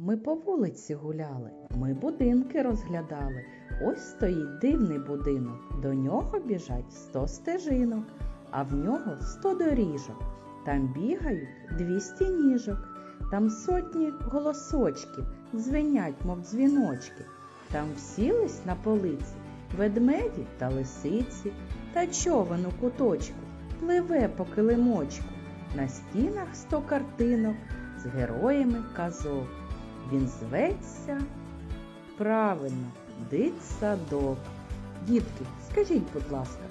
Ми по вулиці гуляли, ми будинки розглядали. Ось стоїть дивний будинок, до нього біжать сто стежинок, а в нього сто доріжок. Там бігають двісті ніжок, там сотні голосочків, дзвенять, мов дзвіночки. Там всілись на полиці ведмеді та лисиці, та човен у куточку пливе по килимочку. На стінах сто картинок з героями казок. Він зветься правильно, дитсадок. Дітки, скажіть, будь ласка,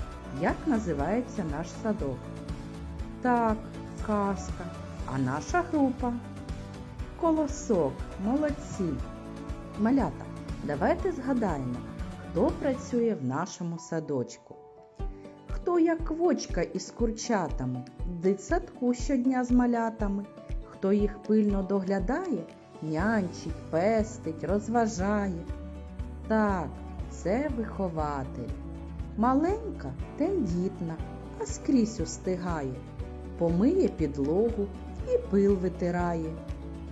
як називається наш садок? Так, казка. А наша група? Колосок, молодці. Малята, давайте згадаємо, хто працює в нашому садочку. Хто як квочка із курчатами, дитсадку щодня з малятами, хто їх пильно доглядає, нянчить, пестить, розважає. Так, це вихователь. Маленька, тендітна, а скрізь устигає, помиє підлогу і пил витирає,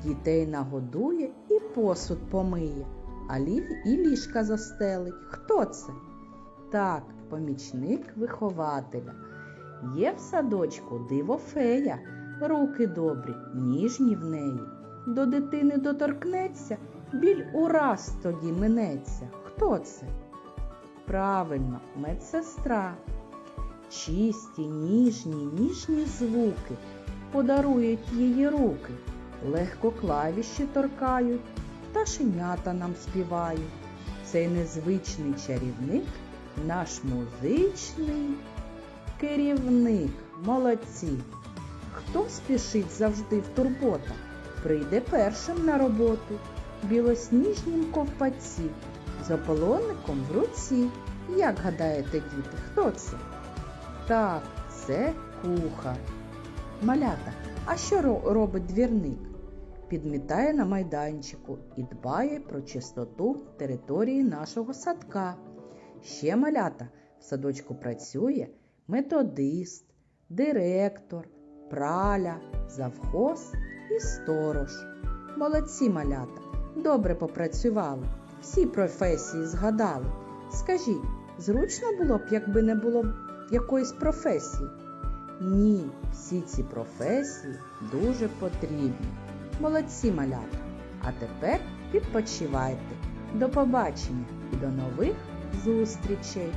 дітей нагодує і посуд помиє, а лі- і ліжка застелить. Хто це? Так, помічник вихователя. Є в садочку диво фея, руки добрі, ніжні в неї. До дитини доторкнеться, біль ураз тоді минеться. Хто це? Правильно, медсестра. Чисті, ніжні, ніжні звуки подарують її руки, легко клавіші торкають, пташенята нам співають. Цей незвичний чарівник наш музичний керівник. Молодці. Хто спішить завжди в турботах, прийде першим на роботу, білосніжнім ковпаці, з ополонником в руці. Як гадаєте, діти, хто це? Так, це кухар. Малята, а що робить двірник? Підмітає на майданчику і дбає про чистоту території нашого садка. Ще малята в садочку працює методист, директор, праля, завхоз і сторож. Молодці малята, добре попрацювали, всі професії згадали. Скажіть, зручно було б, якби не було якоїсь професії? Ні, всі ці професії дуже потрібні. Молодці малята. А тепер відпочивайте. До побачення і до нових зустрічей!